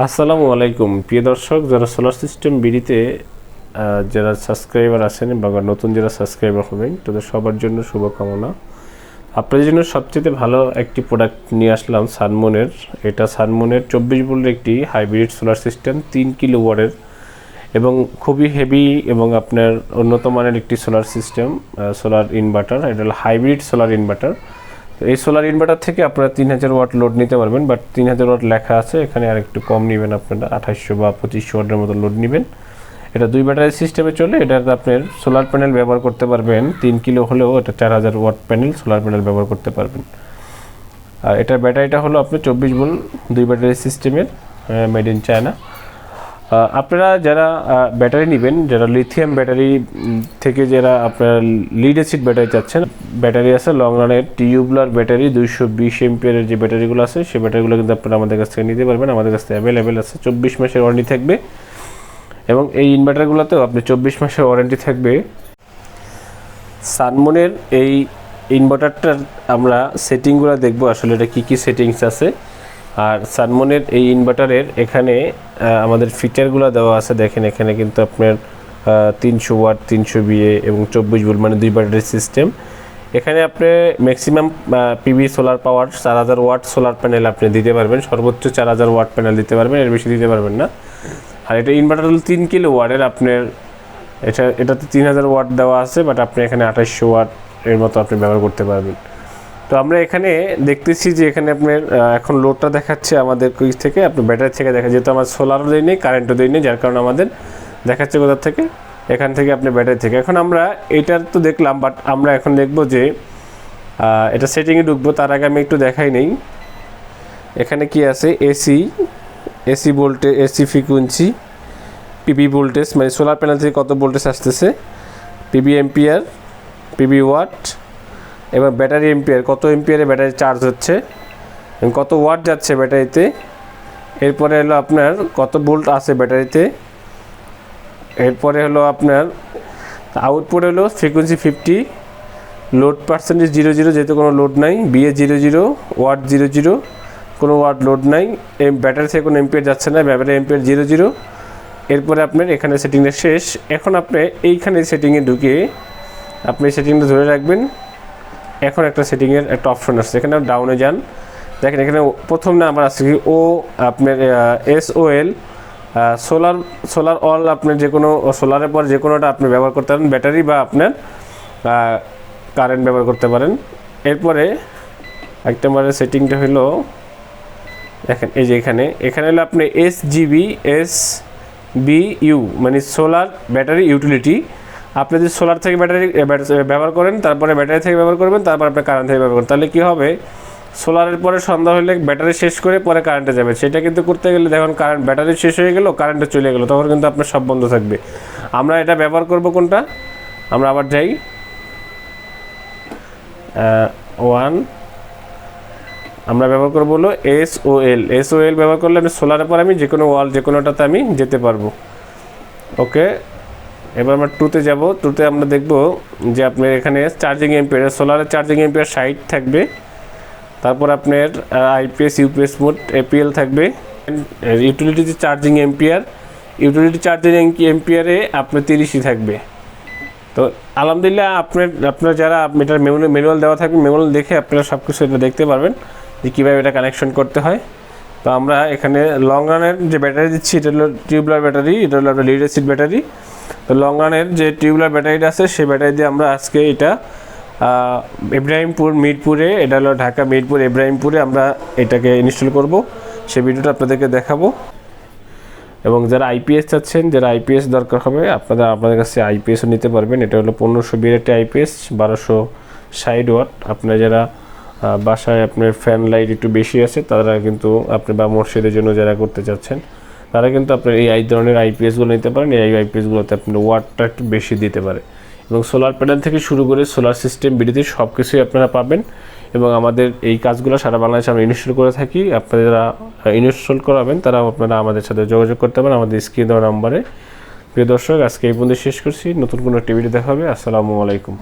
আসসালামু আলাইকুম। প্রিয় দর্শক, যারা সোলার সিস্টেম বিডিতে যারা সাবস্ক্রাইবার আছেন বা নতুন যারা সাবস্ক্রাইবার হবেন, তাদের সবার জন্য শুভকামনা। আপনাদের জন্য সবচেয়ে ভালো একটি প্রোডাক্ট নিয়ে আসলাম সানমনের এটা সানমনের চব্বিশ ভোল্টের একটি হাইব্রিড সোলার সিস্টেম তিন কিলো ওয়ার্ডের এবং খুবই হেভি এবং আপনার উন্নত মানের একটি সোলার সিস্টেম সোলার ইনভার্টার এটা হলো হাইব্রিড সোলার ইনভার্টার তো এই সোলার ইনভার্টার থেকে আপনারা তিন হাজার ওয়াট লোড নিতে পারবেন বাট তিন হাজার ওয়াট লেখা আছে, এখানে আর একটু কম নেবেন আপনারা আঠাশশো বা পঁচিশশো ওয়াটের মতো লোড নেবেন। এটা দুই ব্যাটারি সিস্টেমে চলে এটাতে আপনার সোলার প্যানেল ব্যবহার করতে পারবেন, তিন কিলো হলেও এটা চার হাজার ওয়াট প্যানেল সোলার প্যানেল ব্যবহার করতে পারবেন। আর এটার ব্যাটারিটা হলো আপনার চব্বিশ ভোল্ট দুই ব্যাটারি সিস্টেমের মেড ইন চায়না আপনারা যারা ব্যাটারি নেবেন, যারা লিথিয়াম ব্যাটারি থেকে যারা আপনারা লিড অ্যাসিড ব্যাটারি চাচ্ছেন ব্যাটারি আছে লং রানের টিউবলার ব্যাটারি দুইশো বিশ এমপিয়ারের যে ব্যাটারিগুলো আছে সেই ব্যাটারিগুলো কিন্তু আপনারা আমাদের কাছ থেকে নিতে পারবেন। আমাদের কাছ থেকে অ্যাভেলেবেল আছে। চব্বিশ মাসের ওয়ারেন্টি থাকবে। এবং এই ইনভার্টারগুলোতেও আপনি চব্বিশ মাসের ওয়ারেন্টি থাকবে। সানমনের এই ইনভার্টারটার আমরা সেটিংগুলো দেখব, আসলে এটা কী কী সেটিংস আছে। আর সানমনের এই ইনভার্টারের এখানে আমাদের ফিচারগুলো দেওয়া আছে। দেখেন, এখানে কিন্তু আপনার তিনশো ওয়াট, তিনশো বিএ এবং চব্বিশ ভোল্ট মানে দুই ব্যাটারি সিস্টেম এখানে আপনি ম্যাক্সিমাম পিভি সোলার পাওয়ার চার হাজার ওয়াট সোলার প্যানেল আপনি দিতে পারবেন। সর্বোচ্চ চার হাজার ওয়াট প্যানেল দিতে পারবেন, এর বেশি দিতে পারবেন না। আর এটা ইনভার্টার হল তিন কিলো ওয়াটের আপনার, এটা, এটাতে তিন হাজার ওয়াট দেওয়া আছে বাট আপনি এখানে আঠাশশো ওয়াট এর মতো আপনি ব্যবহার করতে পারবেন। তো আমরা এখানে দেখতেছি যে এখানে আপনার এখন লোডটা দেখাচ্ছে আমাদের কুইজ থেকে? আপনি ব্যাটারি থেকে দেখা যেহেতু আমার সোলারও দেয় নেই কারেন্টও দেয় নেই যার কারণে আমাদের দেখাচ্ছে কোথা থেকে? এখান থেকে আপনি ব্যাটারি থেকে। এখন আমরা এটার তো দেখলাম বাট আমরা এখন দেখব যে এটা সেটিংয়ে ঢুকবো, তার আগে আমি একটু দেখাই নেই। এখানে কি আছে? এসি এসি ভোল্টে এসি ফ্রিকুয়েন্সি পিবি ভোল্টেজ মানে সোলার প্যানেল থেকে কত ভোল্টেজ আসতেছে? পিবি এম্পিয়ার পিবি ওয়াট এবার ব্যাটারি এম্পিয়ার কত এম্পিয়ারে ব্যাটারি চার্জ হচ্ছে? এবং কত ওয়াট যাচ্ছে ব্যাটারিতে? এরপরে হলো আপনার কত ভোল্ট আছে ব্যাটারিতে? এরপরে হলো আপনার আউটপুট হলো frequency fifty load percentage zero zero যেহেতু কোনো লোড নাই VA zero zero watt zero zero কোনো ওয়াট লোড নাই, এম ব্যাটারি থেকে কোনো এম্পিয়ার যাচ্ছে না, ব্যাটারি এম্পিয়ার জিরো জিরো এরপরে আপনার এখানে সেটিংটা শেষ। এখন আপনি এইখানে সেটিংয়ে ঢুকে আপনি সেটিংটা ধরে রাখবেন। এখন একটা সেটিংয়ের একটা অপশন আসছে এখানে ডাউনে যান। দেখেন এখানে প্রথম না আমার আছে কি? ও আপনার S O L solar solar all আপনার যে কোনো সোলারের পর যে কোনোটা আপনি ব্যবহার করতে পারেন ব্যাটারি বা আপনার কারেন্ট ব্যবহার করতে পারেন। এরপরে একটা আমার সেটিংটা হলো, দেখেন এই যে এখানে এখানে হলো আপনি S GB S B U মানে সোলার ব্যাটারি ইউটিলিটি আপনি যদি সোলার থেকে ব্যাটারি ব্যবহার করেন, তারপরে ব্যাটারি থেকে ব্যবহার করবেন, তারপর আপনি কারেন্ট থেকে ব্যবহার করেন তাহলে কী হবে? সোলারের পরে সন্ধ্যা হলে ব্যাটারি শেষ করে পরে কারেন্টে যাবে। সেটা কিন্তু করতে গেলে দেখুন কারেন্ট ব্যাটারি শেষ হয়ে গেল কারেন্টে চলে গেলো, তখন কিন্তু আপনার সব বন্ধ থাকবে। আমরা এটা ব্যবহার করব কোনটা? আমরা আবার যাই। ওয়ান আমরা ব্যবহার করব হলো S O L S O এল ব্যবহার করলে আমি সোলারের পর আমি যে কোনো ওয়াল যে কোনোটাতে আমি যেতে পারব। ওকে এবার আমরা টুতে যাব। টুতে আমরা দেখব যে আপনার এখানে চার্জিং এম্পিয়ার সোলারের চার্জিং এম্পিয়ার সাইট থাকবে। তারপর আপনার আইপিএস ইউপিএস মোড এপিএল থাকবে। Utility charging ampere utility charging এম্পিয়ারে আপনার তিরিশই থাকবে। তো আলহামদুলিল্লাহ আপনার আপনার যারা এটার ম্যানুয়াল ম্যানুয়াল দেওয়া থাকবে ম্যানুয়াল দেখে আপনারা সব কিছু এটা দেখতে পারবেন যে কীভাবে এটা কানেকশন করতে হয়। তো আমরা এখানে লং রানের যে ব্যাটারি দিচ্ছি, এটা হলো টিউবলার ব্যাটারি এটা হলো আপনার লিড ব্যাটারি তো লং রানের যে টিউবলার ব্যাটারিটা আছে, সেই ব্যাটারি দিয়ে আমরা আজকে এটা ইব্রাহিমপুর, মিরপুরে, এটা হলো ঢাকা, মিরপুর, ইব্রাহিমপুরে আমরা এটাকে ইনস্টল করব। সেই ভিডিওটা আপনাদেরকে দেখাবো। এবং যারা আইপিএস চাচ্ছেন, যারা আইপিএস দরকার হবে, আপনারা আপনাদের কাছে আইপিএসও নিতে পারবেন। এটা হলো পনেরোশো বিয়ের একটি আইপিএস বারোশো ষাট ওয়াট। আপনার যারা বাসায় আপনার ফ্যান লাইট একটু বেশি আছে, তারা কিন্তু আপনি বা মসজিদের জন্য যারা করতে চাচ্ছেন তারা কিন্তু আপনার এই এই ধরনের আইপিএসগুলো নিতে পারেন, এই আইপিএসগুলোতে আপনার ওয়াটটা একটু বেশি দিতে পারে। এবং সোলার প্যানেল থেকে শুরু করে সোলার সিস্টেম বিডিতে সব কিছুই আপনারা পাবেন। এবং আমাদের এই কাজগুলো সারা বাংলাদেশে আমরা ইনস্টল করে থাকি। আপনারা ইনস্টল করাবেন তারা আপনারা আমাদের সাথে যোগাযোগ করতে পারেন আমাদের স্ক্রিন দেওয়া নম্বরে। প্রিয় দর্শক, আজকে এই পর্যন্ত শেষ করছি। নতুন কোনো টিভিতে দেখা হবে আসসালামু আলাইকুম।